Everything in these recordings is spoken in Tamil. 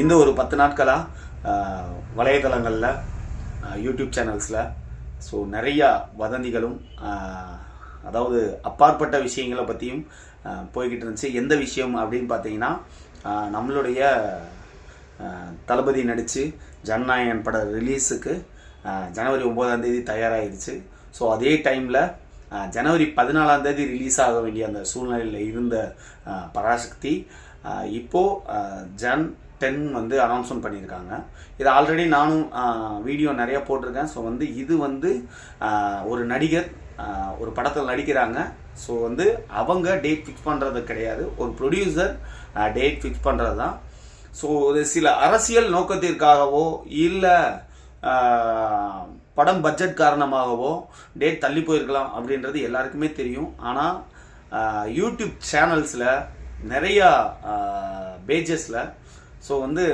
இந்த ஒரு பத்து நாட்களாக வலைதளங்களில் யூடியூப் சேனல்ஸில் ஸோ நிறையா வதந்திகளும் அதாவது அப்பாற்பட்ட விஷயங்களை பற்றியும் போய்கிட்டு இருந்துச்சு. எந்த விஷயம் அப்படின்னு பார்த்தீங்கன்னா நம்மளுடைய தளபதி நடித்து ஜனநாயகன் பட ரிலீஸுக்கு ஜனவரி ஒம்போதாம் தேதி தயாராகிடுச்சு ஸோ அதே டைமில் ஜனவரி பதினாலாம் தேதி ரிலீஸ் ஆக வேண்டிய அந்த சூழ்நிலையில் இருந்த பராசக்தி இப்போது இப்போ ஜன் டென் வந்து அனௌன்ஸ்மெண்ட் பண்ணியிருக்காங்க. இது ஆல்ரெடி நானும் வீடியோ நிறையா போட்டிருக்கேன். ஸோ வந்து இது வந்து ஒரு நடிகர் ஒரு படத்தில் நடிக்கிறாங்க. ஸோ வந்து அவங்க டேட் ஃபிக்ஸ் பண்ணுறது கிடையாது. ஒரு ப்ரொடியூசர் டேட் ஃபிக்ஸ் பண்ணுறது தான் ஸோ ஒரு சில அரசியல் நோக்கத்திற்காகவோ இல்லை படம் பட்ஜெட் காரணமாகவோ டேட் தள்ளி போயிருக்கலாம் அப்படின்றது எல்லாருக்குமே தெரியும். ஆனால் யூடியூப் சேனல்ஸில் நிறையா பேஜஸில் ஸோ வந்து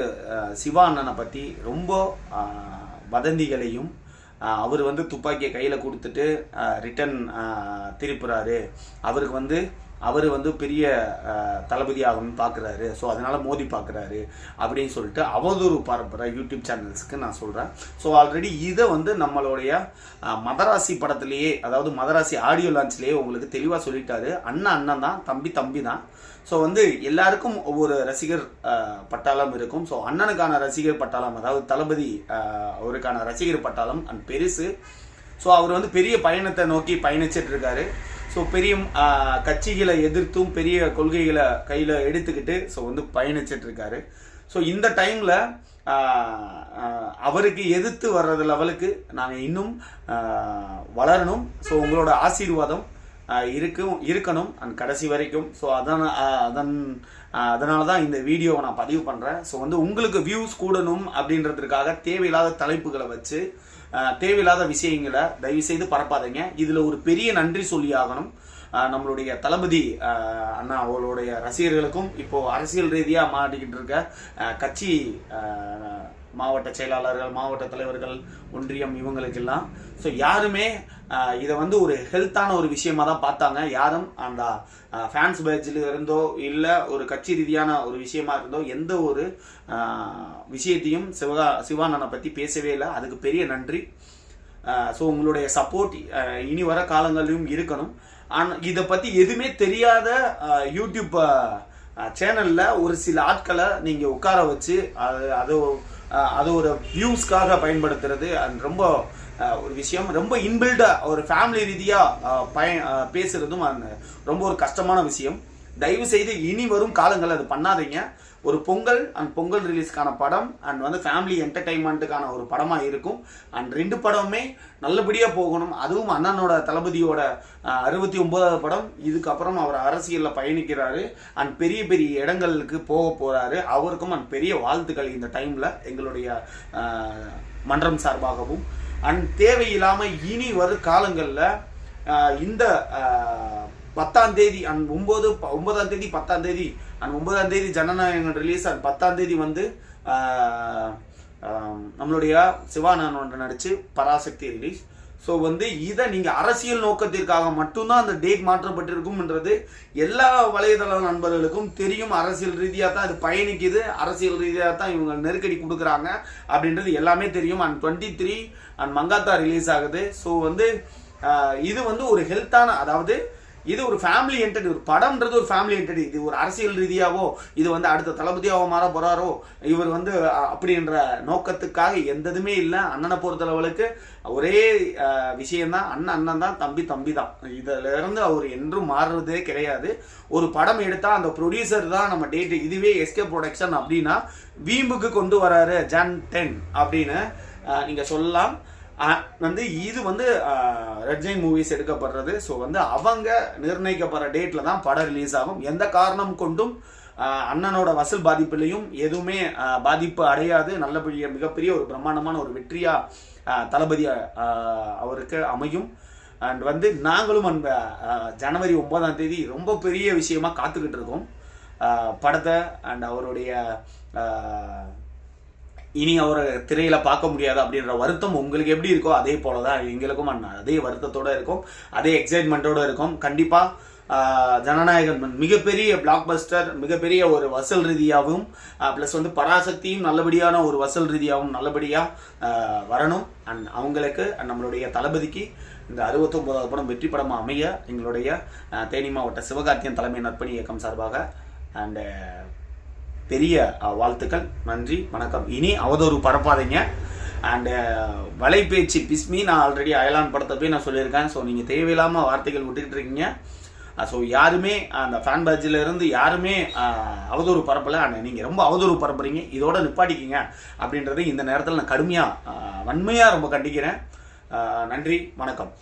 சிவா அண்ணனை பற்றி ரொம்ப வதந்திகளையும் அவர் வந்து துப்பாக்கியை கையில் கொடுத்துட்டு ரிட்டன் திருப்புறாரு. அவருக்கு வந்து அவர் வந்து பெரிய தளபதி ஆகணும்னு பார்க்குறாரு ஸோ அதனால் மோதி பார்க்குறாரு அப்படின்னு சொல்லிட்டு அவதூறு பரப்புகிற யூடியூப் சேனல்ஸ்க்கு நான் சொல்கிறேன் ஸோ ஆல்ரெடி இதை வந்து நம்மளுடைய மதராசி படத்திலேயே அதாவது மதராசி ஆடியோ லான்ச்லேயே உங்களுக்கு தெளிவாக சொல்லிட்டாரு. அண்ணன் அண்ணன் தான் தம்பி தம்பி தான். ஸோ வந்து எல்லாருக்கும் ஒவ்வொரு ரசிகர் பட்டாளம் இருக்கும். ஸோ அண்ணனுக்கான ரசிகர் பட்டாளம் அதாவது தளபதி அவருக்கான ரசிகர் பட்டாளம் அண்ட் பெருசு. ஸோ அவர் வந்து பெரிய பயணத்தை நோக்கி பயணிச்சிட்டு இருக்காரு. ஸோ பெரிய கட்சிகளை எதிர்த்தும் பெரிய கொள்கைகளை கையில் எடுத்துக்கிட்டு ஸோ வந்து பயணிச்சிட்டு இருக்காரு ஸோ இந்த டைமில் அவருக்கு எதிர்த்து வர்றது லெவலுக்கு நாங்கள் இன்னும் வளரணும். ஸோ உங்களோட ஆசீர்வாதம் இருக்கும் இருக்கணும். அண்ட் கடைசி வரைக்கும் ஸோ அதன் அதன் அதனால தான் இந்த வீடியோவை நான் பதிவு பண்ணுறேன் ஸோ வந்து உங்களுக்கு வியூஸ் கூடணும் அப்படின்றதுக்காக தேவையில்லாத தலைப்புகளை வச்சு தேவையில்லாத விஷயங்களை தயவு செய்து பரப்பாதீங்க. இதில் ஒரு பெரிய நன்றி சொல்லி ஆகணும். நம்மளுடைய தளபதி அண்ணா அவர்களுடைய ரசிகர்களுக்கும் இப்போ அரசியல் ரீதியாக மாட்டிக்கிட்டு இருக்க கட்சி மாவட்ட செயலாளர்கள் மாவட்ட தலைவர்கள் ஒன்றியம் இவங்களுக்கெல்லாம். ஸோ யாருமே இதை வந்து ஒரு ஹெல்த்தான ஒரு விஷயமா தான் பார்த்தாங்க. யாரும் அந்த ஃபேன்ஸ் பேட்சில் இருந்தோ இல்லை ஒரு கட்சி ரீதியான ஒரு விஷயமா இருந்தோ எந்த ஒரு விஷயத்தையும் சிவகா சிவானனை பற்றி பேசவே இல்லை. அதுக்கு பெரிய நன்றி. ஸோ உங்களுடைய சப்போர்ட் இனி வர காலங்களிலும் இருக்கணும். ஆனால் இதை பற்றி எதுவுமே தெரியாத யூடியூப் சேனலில் ஒரு சில ஆட்களை நீங்கள் உட்கார வச்சு அது அது அது ஒரு வியூஸ்க்காக பயன்படுத்துறது அது ரொம்ப ஒரு விஷயம். ரொம்ப இன்பில்டாக ஒரு ஃபேமிலி ரீதியாக பய பேசுகிறதும் அந்த ரொம்ப ஒரு கஷ்டமான விஷயம். தயவு செய்து இனி வரும் காலங்கள் அது பண்ணாதீங்க. ஒரு பொங்கல் அண்ட் பொங்கல் ரிலீஸ்க்கான படம் அண்ட் வந்து ஃபேமிலி என்டர்டைன்மெண்ட்டுக்கான ஒரு படமாக இருக்கும். அண்ட் ரெண்டு படமுமே நல்லபடியாக போகணும். அதுவும் அண்ணனோட தளபதியோட அறுபத்தி ஒம்போதாவது படம். இதுக்கப்புறம் அவர் அரசியலில் பயணிக்கிறாரு. அண்ட் பெரிய பெரிய இடங்களுக்கு போக போகிறாரு அவருக்கும் அண்ட் பெரிய வாழ்த்துக்கள் இந்த டைமில் எங்களுடைய மன்றம் சார்பாகவும். அண்ட் தேவையில்லாமல் இனி வரும் காலங்களில் இந்த பத்தாம் தேதி அண்ட் ஒன்பது ஒன்பதாம் தேதி பத்தாம் தேதி அண்ட் ஒன்பதாம் தேதி ஜனநாயகன் ரிலீஸ் அண்ட் பத்தாம் தேதி வந்து நம்மளுடைய சிவானந்தன் நடிச்சு பராசக்தி ரிலீஸ் ஸோ வந்து இதை நீங்கள் அரசியல் நோக்கத்திற்காக மட்டும்தான் அந்த டேட் மாற்றப்பட்டிருக்கும்ன்றது எல்லா வலைதள நண்பர்களுக்கும் தெரியும். அரசியல் ரீதியாக தான் அது பயணிக்குது. அரசியல் ரீதியாக தான் இவங்க நெருக்கடி கொடுக்குறாங்க அப்படின்றது எல்லாமே தெரியும். And twenty three and Mankatha release ஆகுது. ஸோ வந்து இது வந்து ஒரு ஹெல்த்தான அதாவது இது ஒரு ஃபேமிலி என்டர்டி ஒரு படம்ன்றது ஒரு ஃபேமிலி என்டர்டி இது ஒரு அரசியல் ரீதியாவோ இது வந்து அடுத்த தளபதியாவோ மாற போறாரோ இவர் வந்து அப்படின்ற நோக்கத்துக்காக எந்ததுமே இல்லை. அண்ணனை பொறுத்தளவுக்கு ஒரே விஷயம்தான். அண்ணன் அண்ணன் தான் தம்பி தம்பி தான். இதுல இருந்து அவர் என்றும் மாறுறதே கிடையாது. ஒரு படம் எடுத்தால் அந்த ப்ரொடியூசர் தான் நம்ம டேட்டு இதுவே எஸ்கே ப்ரொடக்ஷன் அப்படின்னா வீம்புக்கு கொண்டு வராரு ஜான் டென் அப்படின்னு நீங்கள் சொல்லலாம். வந்து இது வந்து ரெட் மூவிஸ் எடுக்கப்படுறது. ஸோ வந்து அவங்க நிர்ணயிக்கப்படுற டேட்டில் தான் படம் ரிலீஸ் ஆகும். எந்த காரணம் கொண்டும் அண்ணனோட வசூல் பாதிப்புலையும் எதுவுமே பாதிப்பு அடையாது. நல்லபடிய மிகப்பெரிய ஒரு பிரம்மாண்டமான ஒரு வெற்றியா தளபதி அவருக்கு அமையும். அண்ட் வந்து நாங்களும் அந்த ஜனவரி ஒன்பதாம் தேதி ரொம்ப பெரிய விஷயமா காத்துக்கிட்டு இருக்கோம். படத்தை அண்ட் அவருடைய இனி அவரை திரையில பார்க்க முடியாது அப்படின்ற வருத்தம் உங்களுக்கு எப்படி இருக்கோ அதே போல தான் எங்களுக்கும் அதே வருத்தத்தோட இருக்கும். அதே எக்ஸைட்மெண்ட்டோட இருக்கும். கண்டிப்பா ஜனநாயகன் மிகப்பெரிய பிளாக் பஸ்டர் மிகப்பெரிய ஒரு வசூல் ரீதியாகவும் ப்ளஸ் வந்து பராசக்தியும் நல்லபடியான ஒரு வசூல் ரீதியாகவும் நல்லபடியாக வரணும். அண்ட் அவங்களுக்கு நம்மளுடைய தளபதிக்கு இந்த அறுபத்தொம்போதாவது படம் வெற்றி படமாக அமைய எங்களுடைய தேனி மாவட்ட சிவகார்த்தியன் தலைமை நற்பணி இயக்கம் சார்பாக அண்டு பெரிய வாழ்த்துக்கள். நன்றி வணக்கம். இனி அவதூறு பரப்பாதீங்க. அண்டு வலைபேச்சு பிஸ்மி நான் ஆல்ரெடி அயலான் படத்தை போய் நான் சொல்லியிருக்கேன். ஸோ நீங்கள் தேவையில்லாமல் வார்த்தைகள் விட்டுக்கிட்டு இருக்கீங்க. ஸோ யாருமே அந்த ஃபேன் பேட்சில் இருந்து யாருமே அவதூறு பரப்பலை. அண்ட் நீங்கள் ரொம்ப அவதூறு பரப்புறீங்க. இதோட நிப்பாட்டிக்கிங்க. அப்படின்றது இந்த நேரத்தில் நான் கடுமையாக வன்மையாக ரொம்ப கண்டிக்கிறேன். நன்றி வணக்கம்.